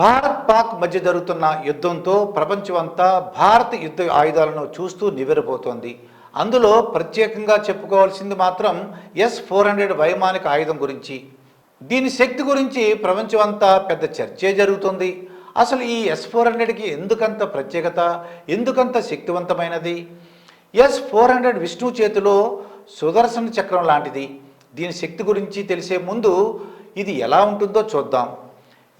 భారత్ పాక్ మధ్య జరుగుతున్న యుద్ధంతో ప్రపంచమంతా భారత యుద్ధ ఆయుధాలను చూస్తూ నివ్వెరపోతోంది. అందులో ప్రత్యేకంగా చెప్పుకోవాల్సింది మాత్రం ఎస్ ఫోర్ హండ్రెడ్ వైమానిక ఆయుధం గురించి. దీని శక్తి గురించి ప్రపంచమంతా పెద్ద చర్చే జరుగుతుంది. అసలు ఈ ఎస్ ఫోర్ హండ్రెడ్కి ఎందుకంత ప్రత్యేకత ఎందుకంత శక్తివంతమైనది? ఎస్ ఫోర్ హండ్రెడ్ విష్ణు చేతిలో సుదర్శన చక్రం లాంటిది. దీని శక్తి గురించి తెలిసే ముందు ఇది ఎలా ఉంటుందో చూద్దాం.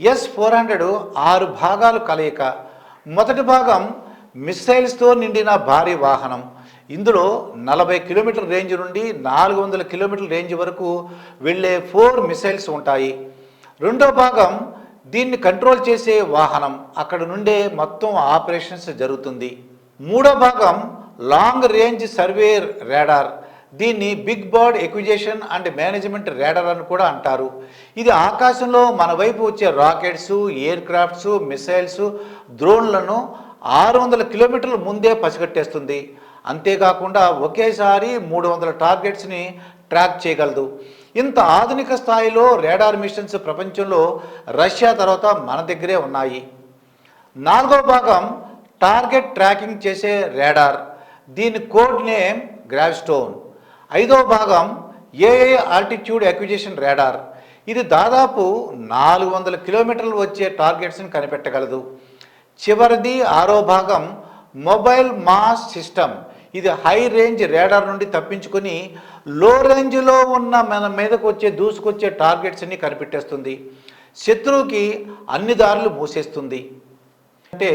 ఎస్ ఫోర్ హండ్రెడ్ ఆరు భాగాలు కలయిక. మొదటి భాగం మిస్సైల్స్తో నిండిన భారీ వాహనం. ఇందులో నలభై కిలోమీటర్ రేంజ్ నుండి నాలుగు వందల కిలోమీటర్ల రేంజ్ వరకు వెళ్ళే ఫోర్ మిసైల్స్ ఉంటాయి. రెండో భాగం దీన్ని కంట్రోల్ చేసే వాహనం. అక్కడ నుండే మొత్తం ఆపరేషన్స్ జరుగుతుంది. మూడో భాగం లాంగ్ రేంజ్ సర్వే రాడార్. దీన్ని big bird acquisition and management radar అని కూడా అంటారు. ఇది ఆకాశంలో మన వైపు వచ్చే రాకెట్స్ ఎయిర్ క్రాఫ్ట్స్ మిసైల్స్ డ్రోన్లను ఆరు వందల కిలోమీటర్ల ముందే పసిగట్టేస్తుంది. అంతేకాకుండా ఒకేసారి మూడు వందల టార్గెట్స్ని ట్రాక్ చేయగలదు. ఇంత ఆధునిక స్థాయిలో రేడార్ మిషన్స్ ప్రపంచంలో రష్యా తర్వాత మన దగ్గరే ఉన్నాయి. నాలుగో భాగం టార్గెట్ ట్రాకింగ్ చేసే రేడార్ దీని కోడ్ నేమ్ గ్రావ్స్టోన్ ఐదో భాగం ఏఏ ఆల్టిట్యూడ్ అక్విజిషన్ రేడార్. ఇది దాదాపు నాలుగు వందల కిలోమీటర్లు వచ్చే టార్గెట్స్ని కనిపెట్టగలదు. చివరిది ఆరో భాగం మొబైల్ మాస్ సిస్టమ్. ఇది హై రేంజ్ రేడార్ నుండి తప్పించుకొని లో రేంజ్లో ఉన్న మన మీదకు వచ్చే దూసుకొచ్చే టార్గెట్స్ని కనిపెట్టేస్తుంది. శత్రువుకి అన్ని దారులు మూసేస్తుంది. అంటే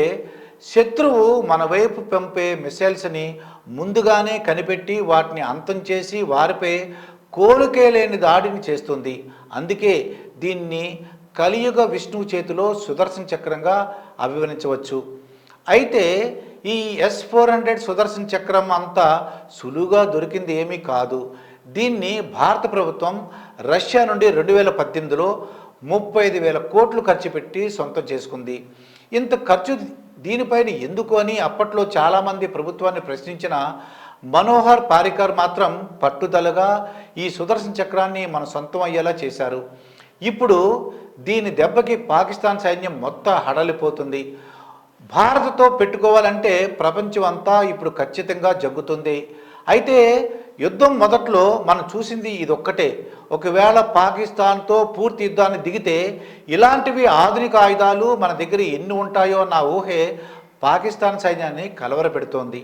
శత్రువు మన వైపు పంపే మిసైల్స్ని ముందుగానే కనిపెట్టి వాటిని అంతం చేసి వారిపై కోలుకే లేని దాడిని చేస్తుంది. అందుకే దీన్ని కలియుగ విష్ణువు చేతిలో సుదర్శన చక్రంగా అభివర్ణించవచ్చు. అయితే ఈ ఎస్ ఫోర్ హండ్రెడ్ సుదర్శన చక్రం అంతా సులువుగా దొరికింది ఏమీ కాదు. దీన్ని భారత ప్రభుత్వం రష్యా నుండి రెండు వేల పద్దెనిమిదిలో ముప్పై ఐదు వేల కోట్లు ఖర్చు పెట్టి సొంతం చేసుకుంది. ఇంత ఖర్చు దీనిపైన ఎందుకు అని అప్పట్లో చాలామంది ప్రభుత్వాన్ని ప్రశ్నించిన మనోహర్ పారికర్ మాత్రం పట్టుదలగా ఈ సుదర్శన చక్రాన్ని మన సొంతం అయ్యేలా చేశారు. ఇప్పుడు దీని దెబ్బకి పాకిస్తాన్ సైన్యం మొత్తం హడలిపోతుంది. భారత్తో పెట్టుకోవాలంటే ప్రపంచం అంతా ఇప్పుడు ఖచ్చితంగా జగ్గుతుంది. అయితే యుద్ధం మొదట్లో మనం చూసింది ఇది ఒక్కటే ఒకవేళ పాకిస్తాన్తో పూర్తి యుద్ధాన్ని దిగితే ఇలాంటివి ఆధునిక ఆయుధాలు మన దగ్గర ఎన్ని ఉంటాయో నా ఊహే పాకిస్తాన్ సైన్యాన్ని కలవరపెడుతోంది.